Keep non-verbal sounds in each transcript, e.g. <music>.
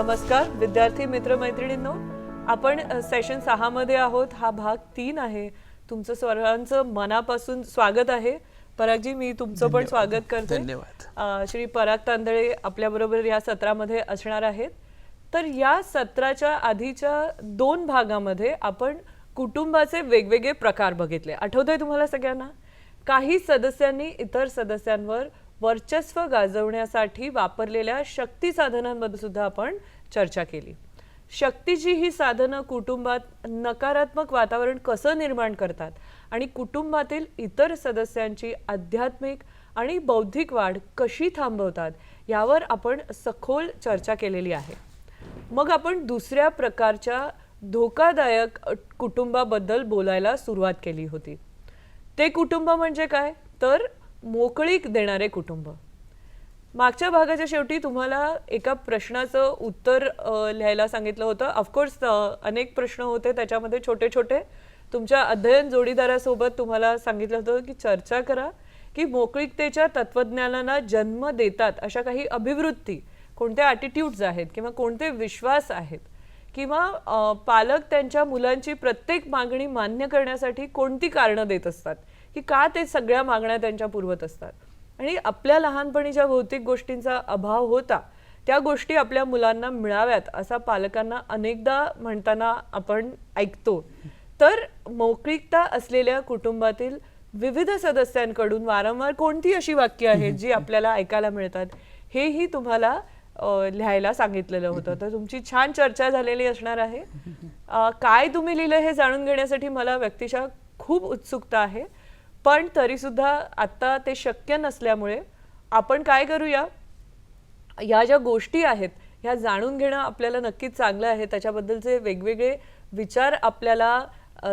नमस्कार विद्यार्थी मित्रमैत्रिणींनो. आपण अ, सेशन सहामध्ये आहोत. हा भाग तीन आहे. तुमचं सर्वांचं मनापासून स्वागत आहे. परागजी मी तुमचं पण स्वागत करते. धन्यवाद. श्री पराग तांदळे आपल्याबरोबर या सत्रामध्ये असणार आहेत. तर या सत्राच्या आधीच्या दोन भागामध्ये आपण कुटुंबाचे वेगवेगळे प्रकार बघितले. आठवतंय तुम्हाला सगळ्यांना? काही सदस्यांनी इतर सदस्यांवर वर्चस्व गाजवण्यासाठी वापरलेल्या शक्ती साधनांमध्ये सुद्धा आपण चर्चा केली. शक्तीची ही साधनं कुटुंबात नकारात्मक वातावरण कसं निर्माण करतात आणि कुटुंबातील इतर सदस्यांची आध्यात्मिक आणि बौद्धिक वाढ कशी थांबवतात यावर आपण सखोल चर्चा केलेली आहे. मग आपण दुसऱ्या प्रकारच्या धोकादायक कुटुंबाबद्दल बोलायला सुरुवात केली होती. ते कुटुंब म्हणजे काय? तर मोकळीक देणारे कुटुंब. मागच्या भागाच्या शेवटी तुम्हाला एका प्रश्नाचं उत्तर लिहायला सांगितलं होतं. ऑफकोर्स अनेक प्रश्न होते त्याच्यामध्ये छोटे छोटे. तुमच्या अध्ययन जोडीदारासोबत तुम्हाला सांगितलं होतं की चर्चा करा की मोकळीकतेच्या तत्त्वज्ञानाला जन्म देतात अशा काही अभिवृत्ती कोणत्या ॲटिट्यूड्स आहेत किंवा कोणते विश्वास आहेत किंवा पालक त्यांच्या मुलांची प्रत्येक मागणी मान्य करण्यासाठी कोणती कारणं देत असतात? की का ते सगळ्या मागण्या त्यांच्या पुरवत असतात. आणि आपल्या लहानपणी ज्या भौतिक गोष्टींचा अभाव होता त्या गोष्टी आपल्या मुलांना मिळाव्यात असा पालकांना अनेकदा म्हणताना आपण ऐकतो. तर मोकळीकता असलेल्या कुटुंबातील विविध सदस्यांकडून वारंवार कोणती अशी वाक्य आहेत जी <laughs> आपल्याला ऐकायला मिळतात हेही तुम्हाला लिहायला सांगितलेलं होतं. तर तुमची छान चर्चा झालेली असणार आहे. काय तुम्ही लिहिलं हे जाणून घेण्यासाठी मला व्यक्तिशः खूप उत्सुकता आहे. पण तरी सुद्धा आता ते शक्य नसल्यामुळे आपण काय करूया? या ज्या गोष्टी आहेत ह्या जाणून घेणं आपल्याला नक्कीच चांगलं आहे. त्याच्याबद्दलचे वेगवेगळे विचार आपल्याला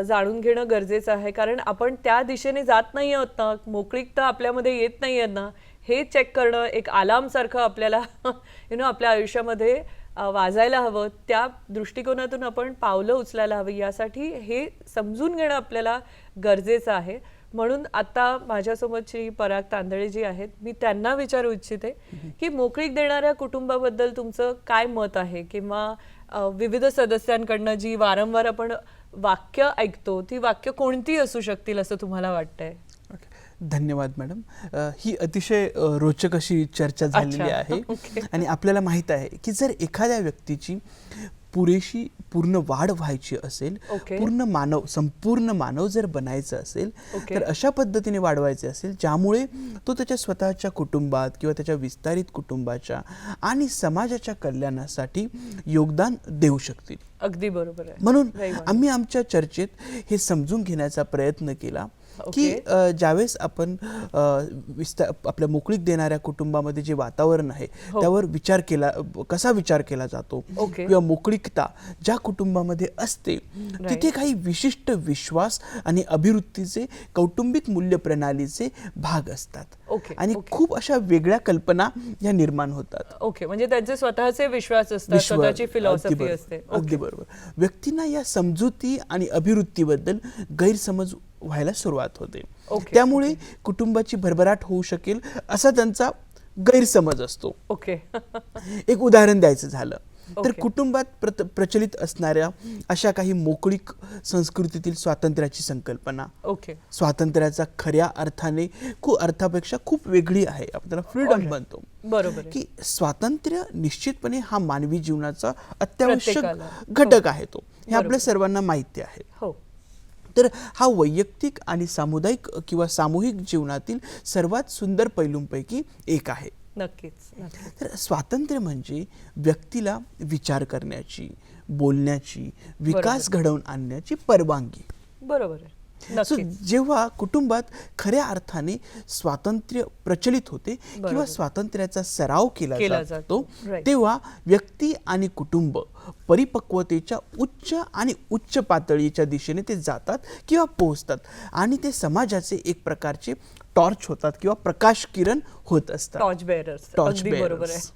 जाणून घेणं गरजेचं आहे. कारण आपण त्या दिशेने जात नाही आहोत ना. मोकळीक तर आपल्यामध्ये येत नाही आहेत ना. हे चेक करणं एक आलामसारखं सारखं आपल्याला <laughs> यु नो आपल्या आयुष्यामध्ये वाजायला हवं. त्या दृष्टिकोनातून आपण पावलं उचलायला हवी. यासाठी हे समजून घेणं आपल्याला गरजेचं आहे. म्हणून आता माझ्यासोबत श्री पराग तांदळे जी आहेत मी त्यांना विचारू इच्छिते की मोकळीक देणाऱ्या कुटुंबाबद्दल तुमचं काय मत आहे किंवा विविध सदस्यांकडनं जी वारंवार आपण वाक्य ऐकतो ती वाक्य कोणती असू शकतील असं तुम्हाला वाटतंय. धन्यवाद मॅडम ही अतिशय रोचक अशी चर्चा झालेली. आहे. <laughs> आणि आपल्याला माहीत आहे की जर एखाद्या व्यक्तीची पुरेशी पूर्ण वाढ व्हायची असेल ओके. पूर्ण मानव संपूर्ण मानव जर बनायचं असेल ओके. तर अशा पद्धतीने वाढवायचे असेल ज्यामुळे तो त्याच्या स्वतःच्या कुटुंबात किंवा त्याच्या विस्तारित कुटुंबाच्या आणि समाजाच्या कल्याणासाठी योगदान देऊ शकतील अगदी बरोबर आहे म्हणून. आम्ही आमच्या चर्चेत हे समजून घेण्याचा प्रयत्न केला की ज्यावेळेस आपण विस्तार आपल्या मोकळीक देणाऱ्या कुटुंबामध्ये जे वातावरण आहे हो. त्यावर विचार केला कसा विचार केला जातो. किंवा मोकळीकता ज्या कुटुंबामध्ये असते तिथे काही विशिष्ट विश्वास आणि अभिवृत्तीचे कौटुंबिक मूल्य प्रणालीचे भाग असतात. आणि. खूप अशा वेगळ्या कल्पना या निर्माण होतात. ओके म्हणजे त्यांचे स्वतःचे विश्वास असतात स्वतःची फिलॉसॉफी असते. अगदी बरोबर. व्यक्तींना या समजुती आणि अभिवृत्तीबद्दल गैरसमज व्हायला सुरुवात होते. ओके, त्यामुळे कुटुंबाची भरभराट होऊ शकेल असा त्यांचा गैरसमज असतो. ओके. <laughs> एक उदाहरण द्यायचं झालं. तर ओके. कुटुंबात प्रत- प्रचलित असणाऱ्या अशा काही मोकळीक संस्कृतीतील स्वातंत्र्याची संकल्पना. ओके. स्वातंत्र्याचा खऱ्या अर्थाने खूप अर्थापेक्षा खूप वेगळी आहे. आपण त्याला फ्रीडम. म्हणतो बरोबर की स्वातंत्र्य निश्चितपणे हा मानवी जीवनाचा अत्यावश्यक प्रत्येकाला. घटक आहे तो. हे. आपल्या सर्वांना माहिती आहे. हो. तर हा वैयक्तिक आणि सामुदायिक किंवा सामूहिक जीवनातील सर्वात सुंदर पैलूंपैकी एक आहे. नक्कीच तर स्वातंत्र्य म्हणजे व्यक्तीला विचार करण्याची बोलण्याची विकास घडवून आणण्याची परवानगी. बरोबर आहे. So, जेव्हा कुटुंबात खऱ्या अर्थाने स्वातंत्र्य प्रचलित होते किंवा. स्वातंत्र्याचा सराव केला जातो. तेव्हा व्यक्ती आणि कुटुंब परिपक्वतेच्या उच्च आणि उच्च पातळीच्या दिशेने ते जातात किंवा पोहोचतात आणि ते समाजाचे एक प्रकारचे टॉर्च होतात किंवा प्रकाश किरण होत असतात टॉर्च बेअरर्स टॉर्च.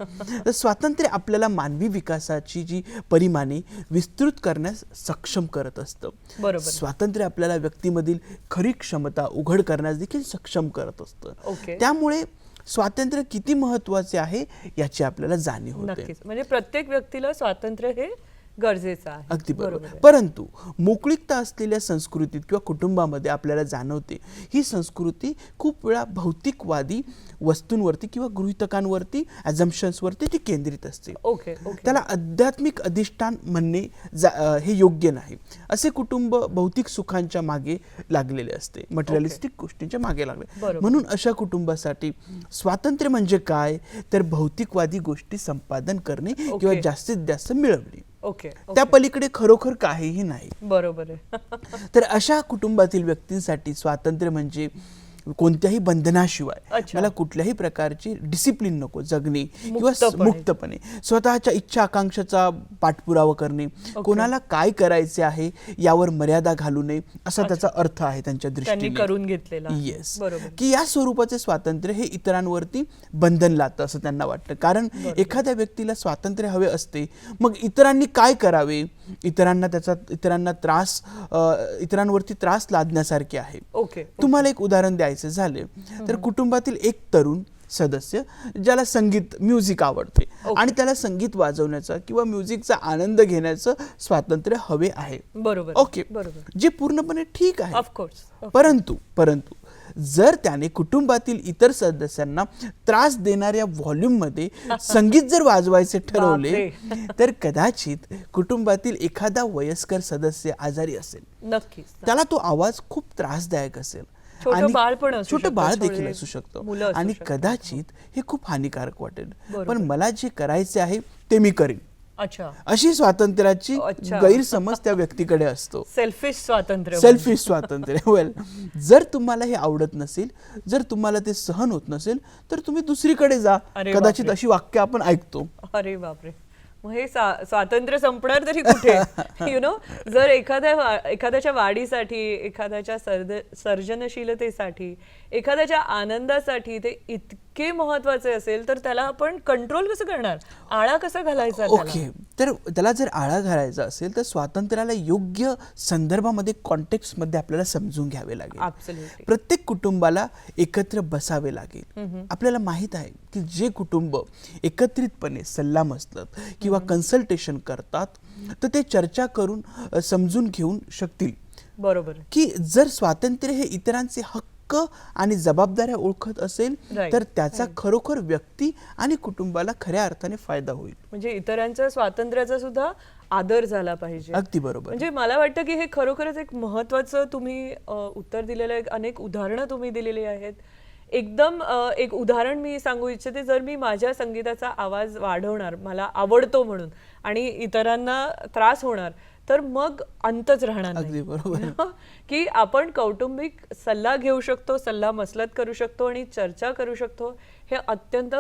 तर स्वातंत्र्य आपल्याला मानवी विकासाची जी परिमाणे विस्तृत करण्यास सक्षम करत असतं बरोबर. स्वातंत्र्य आपल्याला व्यक्तीमधील खरी क्षमता उघड करण्यास देखील सक्षम करत असतं. त्यामुळे स्वातंत्र्य किती महत्त्वाचे आहे याची आपल्याला जाणीव होते. म्हणजे प्रत्येक व्यक्तीला स्वातंत्र्य हे गरजेचं आहे. अगदी बरोबर. परंतु मोकळीकता असलेल्या संस्कृतीत किंवा कुटुंबामध्ये आपल्याला जाणवते ही संस्कृती खूप वेळा भौतिकवादी वस्तूंवरती किंवा गृहितकांवरती ॲझम्पन्सवरती ती केंद्रित असते. ओके त्याला आध्यात्मिक अधिष्ठान म्हणणे जा- हे योग्य नाही. असे कुटुंब भौतिक सुखांच्या मागे लागलेले असते मटेरियलिस्टिक गोष्टींच्या मागे लागले. म्हणून अशा कुटुंबासाठी स्वातंत्र्य म्हणजे काय? तर भौतिकवादी गोष्टी संपादन करणे किंवा. जास्तीत जास्त मिळवणे. ओके त्या पलीकडे खरोखर काहीही नाही. बरोबर आहे. <laughs> तर अशा कुटुंबातील व्यक्तींसाठी स्वातंत्र्य म्हणजे कोणत्याही बंधनाशिवाय. मला कुठल्याही प्रकारची डिसिप्लिन नको जगणे किंवा मुक्तपणे. स्वतःच्या इच्छा आकांक्षाचा पाठपुरावा करणे. कोणाला काय करायचे आहे यावर मर्यादा घालू नये असा त्याचा अर्थ आहे त्यांच्या दृष्टीने. करून घेतलेला. येस की या स्वरूपाचे स्वातंत्र्य हे इतरांवरती बंधन लातं असं त्यांना वाटतं. कारण एखाद्या व्यक्तीला स्वातंत्र्य हवे असते मग इतरांनी काय करावे? इतरांना त्याचा इतरांना त्रास इतरांवरती त्रास लादण्यासारखे आहे. ओके. तुम्हाला एक उदाहरण द्यायचे झाले तर कुटुंबातील एक तरुण सदस्य ज्याला संगीत म्युझिक आवडते. ओके. आणि त्याला संगीत वाजवण्याचा किंवा म्युझिकचा आनंद घेण्याचं स्वातंत्र्य हवे आहे. बरोबर ओके. बरोबर. जे पूर्णपणे ठीक आहे. ऑफकोर्स परंतु परंतु जर त्याने कुटुंबातील इतर सदस्यांना त्रास देणाऱ्या व्हॉल्यूममध्ये <laughs> संगीत जर वाजवायचे ठरवले तर कदाचित कुटुंबातील एखादा वयस्कर सदस्य आजारी असेल. नक्कीच. त्याला तो आवाज खूप त्रासदायक असेल. छोटं बाळ पण छोटं बाळ देखील असू शकतं. आणि. कदाचित हे खूप हानिकारक वाटेल. पण मला जे करायचे आहे ते मी करीन. अच्छा. अशी स्वातंत्र्याची. गैरसमज त्या व्यक्तीकडे असतो. सेल्फिश स्वातंत्र्य सेल्फिश स्वातंत्र्य. वेल जर तुम्हाला हे आवडत नसेल जर तुम्हाला ते सहन होत नसेल तर तुम्ही दुसरीकडे जा. कदाचित. अशी वाक्य आपण ऐकतो. अरे बापरे. मग हे सा- स्वातंत्र्य संपणार तरी कुठे? <laughs> यु नो जर एखाद्या वा- एखाद्याच्या वाढीसाठी एखाद्याच्या सर्ज सर्जनशीलतेसाठी एखाद्याच्या आनंदासाठी ते इतके महत्त्वाचे असेल तर त्याला आपण कंट्रोल कसं करणार? आळा कसा घालायचा ओके. तर त्याला जर आळा घालायचा असेल तर स्वातंत्र्याला योग्य संदर्भामध्ये कॉन्टेक्स्टमध्ये आपल्याला समजून घ्यावे लागेल. प्रत्येक कुटुंबाला एकत्र बसावे लागेल. आपल्याला माहीत आहे की जे कुटुंब एकत्रितपणे सल्लामसलत किंवा कन्सल्टेशन करतात तर ते चर्चा करून समजून घेऊन शकतील. बरोबर. की जर स्वातंत्र्य हे इतरांचे हक्क आणि जबाबदाऱ्या ओळखत असेल. तर त्याचा खरोखर व्यक्ती आणि कुटुंबाला खऱ्या अर्थाने फायदा होईल. म्हणजे इतरांच्या स्वातंत्र्याचा सुद्धा आदर झाला पाहिजे. अगदी बरोबर. म्हणजे मला वाटतं की हे खरोखरच एक महत्वाचं तुम्ही उत्तर दिलेलं आहे. अनेक उदाहरणं तुम्ही दिलेली आहेत. एकदम एक उदाहरण मी सांगू इच्छिते जर मी माझ्या संगीताचा आवाज वाढवणार मला आवडतो म्हणून आणि इतरांना त्रास होणार तर मग अंतच राहणार नाही. अगदी बरोबर. <laughs> की आपण कौटुंबिक सल्ला घेऊ शकतो सल्ला मसलत करू शकतो आणि चर्चा करू शकतो हे अत्यंत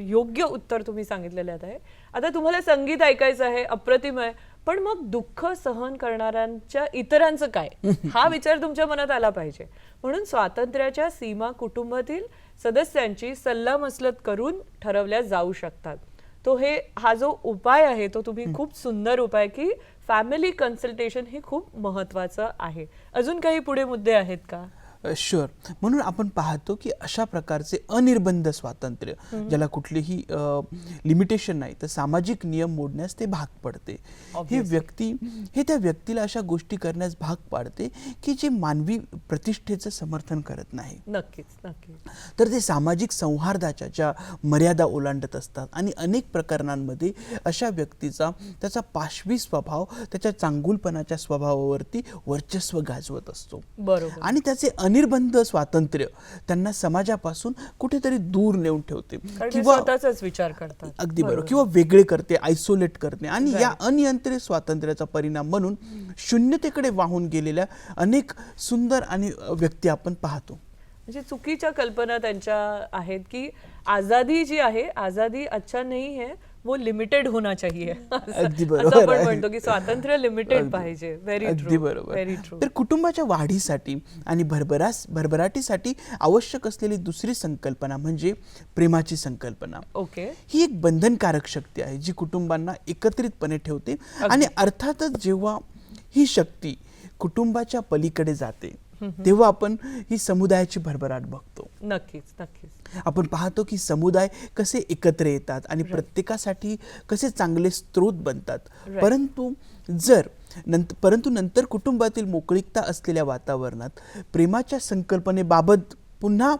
योग्य उत्तर तुम्ही सांगितलेलं आहे. आता तुम्हाला संगीत ऐकायचं आहे अप्रतिम आहे पण मग दुःख सहन करणाऱ्यांच्या इतरांचं काय? <laughs> हा विचार तुमच्या मनात आला पाहिजे. म्हणून स्वातंत्र्याच्या सीमा कुटुंबातील सदस्यांची सल्ला मसलत करून ठरवल्या जाऊ शकतात. तो हे हा जो उपाय आहे तो तुम्ही खूप सुंदर उपाय की फॅमिली कन्सल्टेशन हे खूप महत्वाचं आहे. अजून काही पुढे मुद्दे आहेत का? शुअर म्हणून आपण पाहतो की अशा प्रकारचे अनिर्बंध स्वातंत्र्य ज्याला कुठलीही लिमिटेशन नाही तर सामाजिक नियम मोडण्यास ते भाग पडते. हे. व्यक्ती हे त्या व्यक्तीला अशा गोष्टी करण्यास भाग पाडते की जे मानवी प्रतिष्ठेचं समर्थन करत नाही. नक्कीच नक्कीच. तर ते सामाजिक सौहार्दाच्या ज्या मर्यादा ओलांडत असतात आणि अनेक प्रकरणांमध्ये अशा व्यक्तीचा त्याचा पाशवी स्वभाव त्याच्या चांगुलपणाच्या स्वभावावरती वर्चस्व गाजवत असतो. बरोबर. आणि त्याचे अनिर्बंध स्वातंत्र्य त्यांना समाजापासून कुठेतरी दूर नेऊन ठेवते. किंवा विचार करतात. अगदी बरोबर. किंवा वेगळे करते आयसोलेट करते आणि या. अनियंत्रित स्वातंत्र्याचा परिणाम म्हणून शून्यतेकडे वाहून गेलेल्या अनेक सुंदर आणि व्यक्ती आपण पाहतो. म्हणजे चुकीच्या कल्पना त्यांच्या आहेत की आजादी जी आहे आजादी अच्छा नहीं है वो लिमिटेड होना चाहिए। अगदी बरोबर आपण. म्हणतो की स्वातंत्र्य लिमिटेड पाहिजे. व्हेरी अगदी बरोबर. व्हेरी ट्रू तर कुटुंबाच्या वाढीसाठी आणि भरभरास भरभराटीसाठी आवश्यक असलेली दुसरी संकल्पना म्हणजे प्रेमाची संकल्पना. ओके ही एक बंधनकारक शक्ती आहे जी कुटुंबांना एकत्रितपणे ठेवते आणि अर्थातच जेव्हा ही शक्ती कुटुंबाच्या पलीकडे जाते तेव्हा आपण ही समुदायाची भरभराट बघतो. नक्कीच नक्कीच. आपण पाहतो की समुदाय कसे एकत्र येतात आणि प्रत्येकासाठी कसे चांगले स्रोत बनतात. परंतु जर नंतर परंतु नंतर कुटुंबातील मोकळीकता असलेल्या वातावरणात प्रेमाच्या संकल्पनेबाबत पुन्हा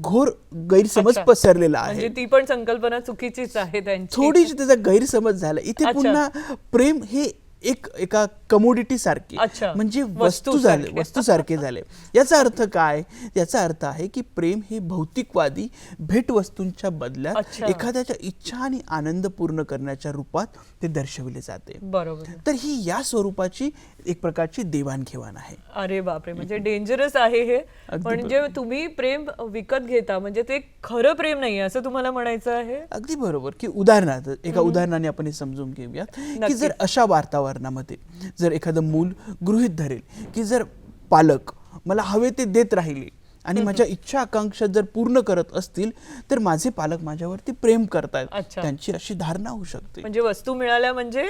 घोर गैरसमज. पसरलेला म्हणजे आहे ती पण संकल्पना चुकीचीच आहे थोडीशी त्याचा गैरसमज झाला. इथे. पुन्हा प्रेम हे एक एका कमोडिटी सारखे. म्हणजे वस्तू. झाले वस्तू सारखे झाले. याचा अर्थ काय? याचा अर्थ आहे की प्रेम हे भौतिकवादी भेटवस्तूंच्या बदल्यात अच्छा. एखाद्याच्या इच्छा आणि आनंद पूर्ण करण्याच्या रूपात ते दर्शविले जाते. बरोबर. तर ही या स्वरूपाची एक प्रकारची देवाणघेवाण आहे. अरे बापरे म्हणजे डेंजरस आहे हे. म्हणजे तुम्ही प्रेम विकत घेता म्हणजे ते खरं प्रेम नाही असं तुम्हाला म्हणायचं आहे? अगदी बरोबर. की उदाहरणार्थ एका उदाहरणाने आपण हे समजून घेऊया की. जर अशा वातावरणामध्ये. जर एखादं मूल गृहित धरेल की जर पालक मला हवे ते देत राहिले आणि माझ्या इच्छा आकांक्षा जर पूर्ण करत असतील तर माझे पालक माझ्यावरती प्रेम करतायत अच्छा. त्यांची अशी धारणा होऊ शकते. म्हणजे वस्तू मिळाल्या म्हणजे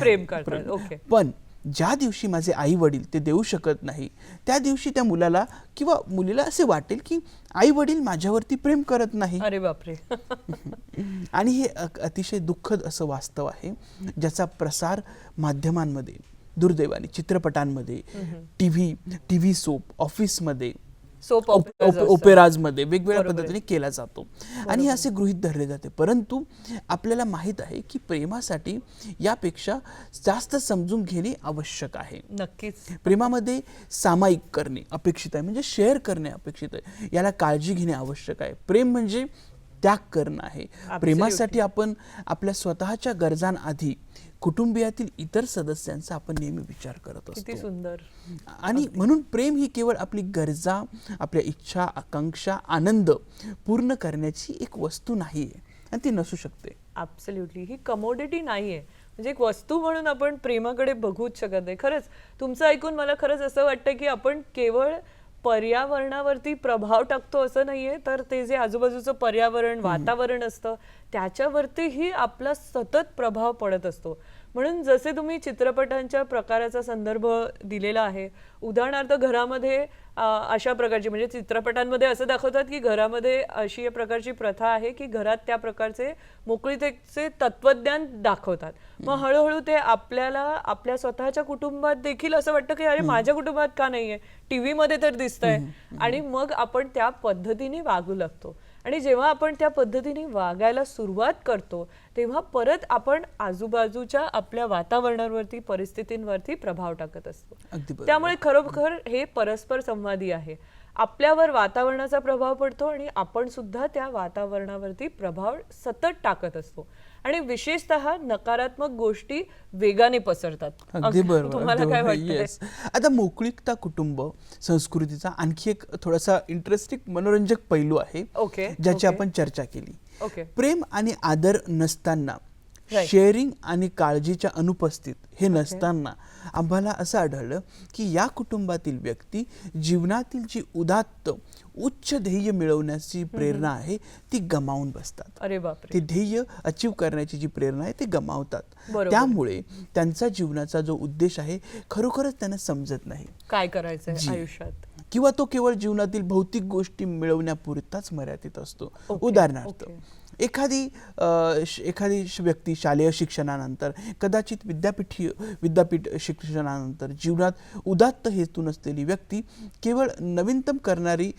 प्रेम करतात. पण ज्या दिवशी माझे आई वडील ते देऊ शकत नाही त्या दिवशी त्या मुलाला किंवा मुलीला असे वाटेल की आई वडील माझ्यावरती प्रेम करत नाही. अरे बापरे. <laughs> आणि हे अतिशय दुःखद असं वास्तव आहे ज्याचा प्रसार माध्यमांमध्ये दुर्दैवाने चित्रपटांमध्ये T V T V soap ऑफिसमध्ये सोप ओप- ओप- ओपेराजमध्ये वेगवेगळ्या. पद्धतीने केला जातो. आणि हे असे गृहित धरले जाते. परंतु आपल्याला माहीत आहे की प्रेमासाठी यापेक्षा जास्त समजून घेणे आवश्यक आहे. नक्कीच. प्रेमामध्ये सामायिक करणे अपेक्षित आहे. म्हणजे शेअर करणे अपेक्षित आहे. याला काळजी घेणे आवश्यक आहे. प्रेम म्हणजे त्याग करणं आहे. प्रेमासाठी आपण आपल्या स्वतःच्या गरजांआधी कुटुंबियातील इतर सदस्यांचा आपण नेहमी विचार करत असतो. सुंदर. आणि म्हणून प्रेम ही केवळ आपली गरजा आपल्या इच्छा आकांक्षा आनंद पूर्ण करण्याची एक वस्तू नाही आहे आणि ती नसू शकते. ऍब्सल्युटली ही कमोडिटी नाहीये. म्हणजे एक वस्तू म्हणून आपण प्रेमाकडे बघूच शकत नाही. खरंच तुमचं ऐकून मला खरंच असं वाटतं की आपण केवळ पर्यावरणावरती प्रभाव टाकतो असं नाहीये. तर ते जे आजूबाजूचं पर्यावरण वातावरण असतं त्याच्यावरतीही आपला सतत प्रभाव पडत असतो. म्हणून जसे तुम्ही चित्रपटांच्या प्रकाराचा संदर्भ दिलेला आहे उदाहरणार्थ घरामध्ये अशा प्रकारची म्हणजे चित्रपटांमध्ये असं दाखवतात की घरामध्ये अशी प्रकारची प्रथा आहे की घरात त्या प्रकारचे मोकळीतेचे तत्वज्ञान दाखवतात. मग हळूहळू ते आपल्याला आपल्या स्वतःच्या कुटुंबात देखील असं वाटतं की अरे माझ्या कुटुंबात का नाहीये? टीव्ही मध्ये तर दिसतंय. आणि मग आपण त्या पद्धतीने वागू लागतो. आणि जेव्हा आपण त्या पद्धतीने वागायला सुरुवात करतो तेव्हा परत आपण आजूबाजूच्या आपल्या वातावरणावरती परिस्थितींवरती प्रभाव टाकत असतो. त्यामुळे खरोखर हे परस्पर संवादी आहे. आपल्यावर वातावरणाचा प्रभाव पडतो आणि आपण सुद्धा त्या वातावरणावरती प्रभाव सतत टाकत असतो. आणि विशेषतः नकारात्मक गोष्टी वेगाने पसरतात अगदी बरोबर तुम्हाला काय. वाटतं. आता मोकळीकता कुटुंब संस्कृतीचा आणखी एक थोडासा इंटरेस्टिंग मनोरंजक पैलू आहे ओके ज्याची. आपण चर्चा केली ओके प्रेम आणि आदर नसताना. शेअरिंग आणि काळजीच्या अनुपस्थित हे नसताना आम्हाला असं आढळलं की या कुटुंबातील व्यक्ती जीवनातील जी उदात्त उच्च ध्येय मिळवण्याची प्रेरणा आहे ती गमावून बसतात. अरे बापरे. ते ध्येय अचीव करण्याची जी प्रेरणा आहे ते गमावतात. त्यामुळे त्यांचा जीवनाचा जो उद्देश आहे खरोखरच त्यांना समजत नाही. काय करायचंय जी. आयुष्यात? किंवा तो केवळ जीवनातील भौतिक गोष्टी मिळवण्यापुरताच मर्यादित असतो. उदाहरणार्थ. एखादी एखादी व्यक्ती शालेय शिक्षणानंतर कदाचित विद्यापीठी विद्यापीठ शिक्षणानंतर जीवनात उदात्त हेतू नसलेली व्यक्ती केवळ नवीनतम करणारी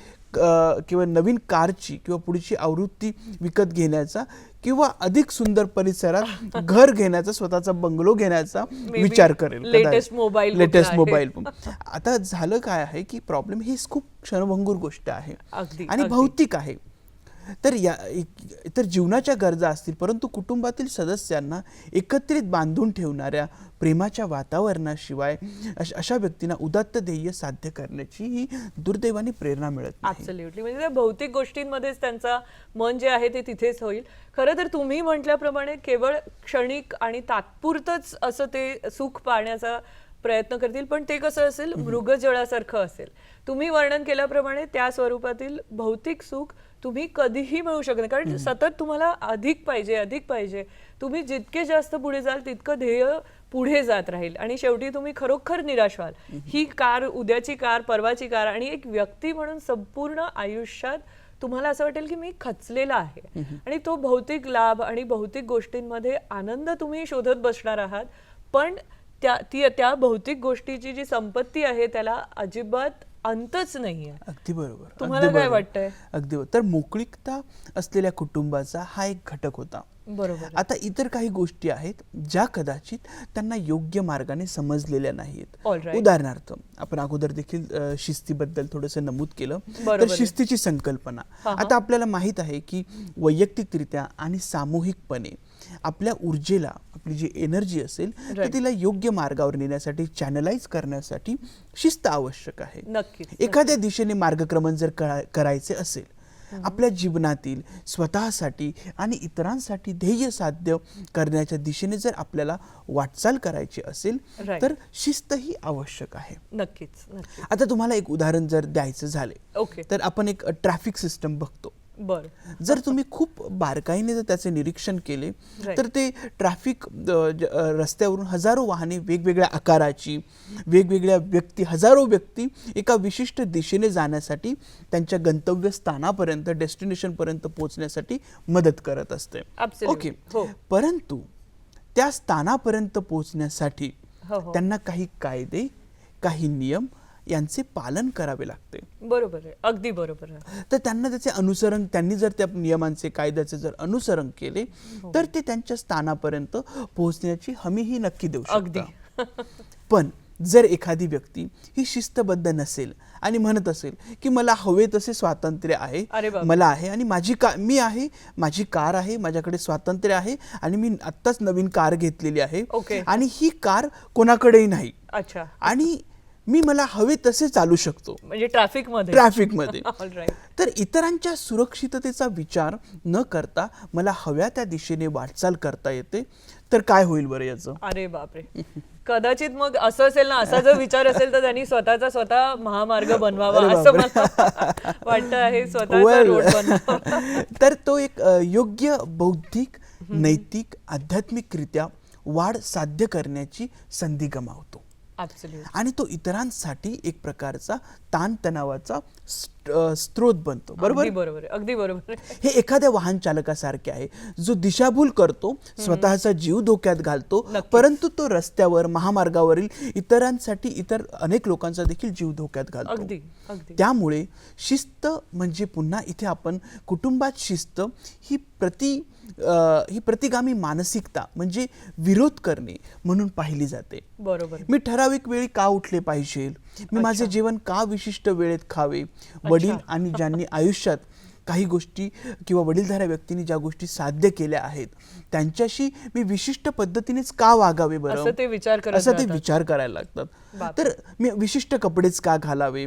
किंवा नवीन कारची किंवा पुढची आवृत्ती विकत घेण्याचा किंवा अधिक सुंदर परिसरात <laughs> घर घेण्याचा स्वतःचा बंगलो घेण्याचा विचार करेल mobile कुठला लेटेस्ट. मोबाईल <laughs> आता झालं काय आहे की प्रॉब्लेम ही खूप क्षणभंगूर गोष्ट आहे आणि. भौतिक आहे तर या तर जीवनाच्या गरजा असतील परंतु कुटुंबातील सदस्यांना एकत्रित बांधून ठेवणाऱ्या प्रेमाच्या वातावरणाशिवाय अश- व्यक्तींना उदात्त ध्येय साध्य करण्याची ही दुर्दैवाने प्रेरणा मिळत नाही. ऍब्सल्युटली म्हणजे त्या भौतिक गोष्टींमध्येच त्यांचा मन जे आहे ते तिथेच होईल. खरं तर तुम्ही म्हटल्याप्रमाणे केवळ क्षणिक आणि तात्पुरतच असं ते सुख पाहण्याचा प्रयत्न करतील पण ते कसं असेल? मृगजळासारखं असेल. तुम्ही वर्णन केल्याप्रमाणे त्या स्वरूपातील भौतिक सुख तुम्ही कधीही मिळू शकत नाही. कारण सतत तुम्हाला अधिक पाहिजे अधिक पाहिजे. तुम्ही जितके जास्त पुढे जाल तितकं ध्येय पुढे जात राहील. आणि शेवटी तुम्ही खरोखर निराश व्हाल. ही कार उद्याची कार परवाची कार आणि एक व्यक्ती म्हणून संपूर्ण आयुष्यात तुम्हाला असं वाटेल की मी खचलेला आहे. आणि तो भौतिक लाभ आणि भौतिक गोष्टींमध्ये आनंद तुम्ही शोधत बसणार आहात. पण त्या ती त्या भौतिक गोष्टीची जी संपत्ती आहे त्याला अजिबात अंतच नाहीये अगदी बरोबर तुम्हाला अगदी काय बरोबर. वाटतंय? अगदी बरोबर. तर मोकळीकता असलेल्या कुटुंबाचा हा एक घटक होता बरोबर आता इतर काही गोष्टी आहेत ज्या कदाचित त्यांना योग्य मार्गाने समजलेल्या नाहीत Alright. उदाहरणार्थ आपण अगोदर देखील शिस्तीबद्दल थोडंसं नमूद केलं तर. शिस्तीची संकल्पना. आता आपल्याला माहीत आहे की वैयक्तिकरित्या आणि सामूहिकपणे आपल्या ऊर्जेला आपली जी एनर्जी असेल तर Right. तिला योग्य मार्गावर नेण्यासाठी चॅनलाइज करण्यासाठी शिस्त आवश्यक आहे एखाद्या दिशेने मार्गक्रमण जर करा- करायचे असेल आपल्या जीवनातील स्वतःसाठी आणि इतरांसाठी ध्येय साध्य करण्याच्या दिशेने जर आपल्याला वाटचाल करायची असेल. तर शिस्त ही आवश्यक आहे. नक्कीच नक्कीच. आता तुम्हाला एक उदाहरण जर द्यायचं झाले ओके तर आपण एक ट्रॅफिक सिस्टम बघतो. बर जर तुम्ही खूप बारकाईने जर त्याचे निरीक्षण केले. तर ते ट्रॅफिक रस्त्यावरून हजारो वाहने वेगवेगळ्या आकाराची वेगवेगळ्या व्यक्ती हजारो व्यक्ती एका विशिष्ट दिशेने जाण्यासाठी त्यांच्या गंतव्यस्थानापर्यंत डेस्टिनेशनपर्यंत पोहोचण्यासाठी मदत करत असते. ओके हो. परंतु त्या स्थानापर्यंत पोहोचण्यासाठी हो, हो. त्यांना काही कायदे काही नियम यांचे पालन करावे लागते बरोबर आहे अगदी बरोबर आहे तर त्यांना त्याचे अनुसरण त्यांनी जर त्या नियमांचे कायद्याचे जर अनुसरण केले हो. तर ते त्यांच्या स्थानापर्यंत पोहोचण्याची हमीही नक्की देऊ अगदी. शकतात <laughs> पण जर एखादी व्यक्ती ही शिस्तबद्ध नसेल आणि म्हणत असेल की मला हवे तसे स्वातंत्र्य आहे. मला आहे आणि माझी का मी आहे माझी कार आहे माझ्याकडे स्वातंत्र्य आहे आणि मी आत्ताच नवीन कार घेतलेली आहे ओके. आणि ही कार कोणाकडेही नाही अच्छा आणि मी मला हवे तसे चालू शकतो म्हणजे ट्रॅफिकमध्ये ट्रॅफिकमध्ये <laughs> Alright. तर इतरांच्या सुरक्षिततेचा विचार न करता मला हव्या त्या दिशेने वाटचाल करता येते तर काय होईल बरं याचं अरे बापरे कदाचित मग असं असेल ना असा जर विचार असेल तर त्यांनी स्वतःचा स्वतः महामार्ग बनवावा असं. मला वाटतं आहे स्वतःचा Well. रोड बनवावा <laughs> तर तो एक योग्य बौद्धिक नैतिक आध्यात्मिकरित्या वाढ साध्य करण्याची संधी गमावतो. आणि तो इतरांसाठी एक प्रकारचा ताणतणावाचा स्रोत बनतो. बरोबर अगदी बरोबर? अगदी <laughs> बरोबर. हे एखाद्या वाहन चालकासारखे आहे. जो दिशाभूल करतो स्वतःचा जीव धोक्यात घालतो. परंतु तो रस्त्यावर महामार्गावरील इतरांसाठी इतर अनेक लोकांचा देखील जीव धोक्यात घालतो. त्यामुळे शिस्त म्हणजे पुन्हा इथे आपण कुटुंबात शिस्त ही प्रति ही प्रतिगामी मानसिकता म्हणजे विरोध करणे म्हणून पाहिली जाते. बरोबर. मी ठराविक वेळी का उठले पाहिजे? मी माझे जेवण का विशिष्ट वेळेत खावे? वडील आणि ज्यांनी आयुष्यात काही गोष्टी किंवा वडीलधाऱ्या व्यक्तींनी ज्या गोष्टी साध्य केल्या आहेत त्यांच्याशी मी विशिष्ट पद्धतीनेच का वागावे बरं असं ते विचार असं ते. विचार करायला लागतात. तर मी विशिष्ट कपडेच का घालावे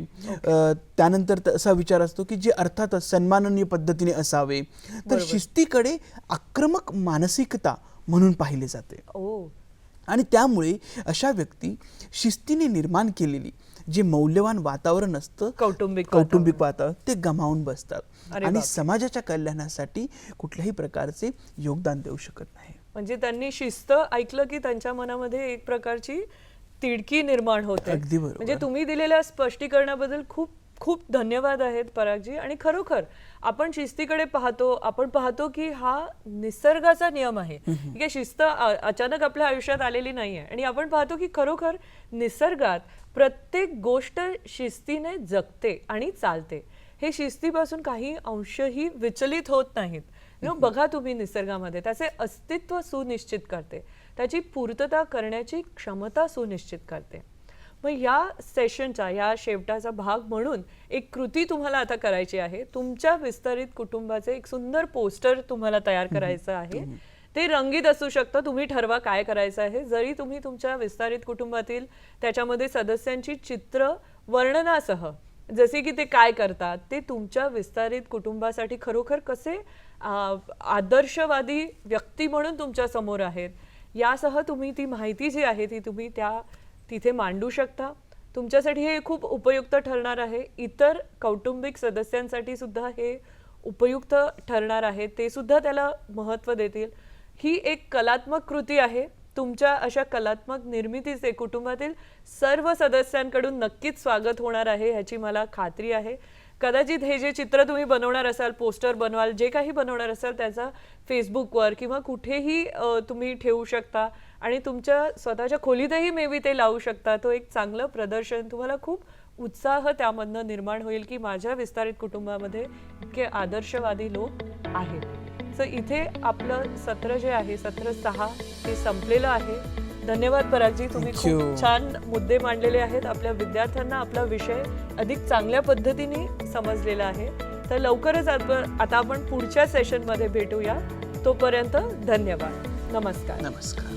त्यानंतर असा विचार असतो की जे अर्थातच सन्माननीय पद्धतीने असावे तर. शिस्तीकडे आक्रमक मानसिकता म्हणून पाहिले जाते आणि त्यामुळे अशा व्यक्ती शिस्तीने निर्माण केलेली जे मौल्यवान वातावरण असतं कौटुंबिक कौटुंबिक वातावरण ते गमावून बसतात आणि. समाजाच्या कल्याणासाठी कुठल्याही प्रकारचे योगदान देऊ शकत नाही म्हणजे त्यांनी शिस्त ऐकलं की त्यांच्या मनामध्ये एक प्रकारची तिडकी निर्माण होते अगदी बरोबर. म्हणजे तुम्ही दिलेल्या स्पष्टीकरणाबद्दल खूप खूप धन्यवाद आहेत परागजी. आणि खरोखर आपण शिस्तीकडे पाहतो आपण पाहतो की हा निसर्गाचा नियम आहे. ठीक आहे शिस्त अचानक आपल्या आयुष्यात आलेली नाहीये. आणि आपण पाहतो की खरोखर निसर्गात प्रत्येक गोष्ट शिस्तीने जगते आणि चालते. हे शिस्तीपासून काही अंशही विचलित होत नाहीत. बघा तुम्ही निसर्गामध्ये. त्याचे अस्तित्व सुनिश्चित करते. त्याची पूर्तता करण्याची क्षमता सुनिश्चित करते. मग या सेशनचा या शेवटाचा भाग म्हणून एक कृती तुम्हाला आता करायची आहे. तुमच्या विस्तारित कुटुंबाचे एक सुंदर पोस्टर तुम्हाला तयार करायचं आहे. ते रंगीत असू शकतं. तुम्ही ठरवा काय करायचं आहे. जरी तुम्ही तुमच्या विस्तारित कुटुंबातील त्याच्यामध्ये सदस्यांची चित्र वर्णनासह जसे की ते काय करतात ते तुमच्या विस्तारित कुटुंबासाठी खरोखर कसे आदर्शवादी व्यक्ती म्हणून तुमच्यासमोर आहेत. यासह तुम्ही ती माहिती जी आहे ती तुम्ही त्या तिथे मांडू शकता. तुमच्यासाठी हे खूप उपयुक्त ठरणार आहे. इतर कौटुंबिक सदस्यांसाठी सुद्धा हे उपयुक्त ठरणार आहे. ते सुद्धा त्याला महत्त्व देतील. ही एक कलात्मक कृती आहे. तुमच्या अशा कलात्मक निर्मितीचे कुटुंबातील सर्व सदस्यांकडून नक्कीच स्वागत होणार आहे ह्याची मला खात्री आहे. कदाचित हे जे चित्र तुम्ही बनवणार असाल पोस्टर बनवाल जे काही बनवणार असाल त्याचा फेसबुकवर किंवा कुठेही तुम्ही ठेवू शकता आणि तुमच्या स्वतःच्या खोलीतही मे बी ते लावू शकता. तो एक चांगलं प्रदर्शन. तुम्हाला खूप उत्साह त्यामधनं निर्माण होईल की माझ्या विस्तारित कुटुंबामध्ये इतके आदर्शवादी लोक आहेत. सो इथे आपलं सत्र जे आहे सत्र सहा हे संपलेलं आहे. धन्यवाद परागजी तुम्ही. खूप छान मुद्दे मांडलेले आहेत. आपल्या विद्यार्थ्यांना आपला विषय अधिक चांगल्या पद्धतीने समजलेला आहे. तर लवकरच आता आपण पुढच्या सेशनमध्ये भेटूया. तोपर्यंत धन्यवाद. नमस्कार. नमस्कार.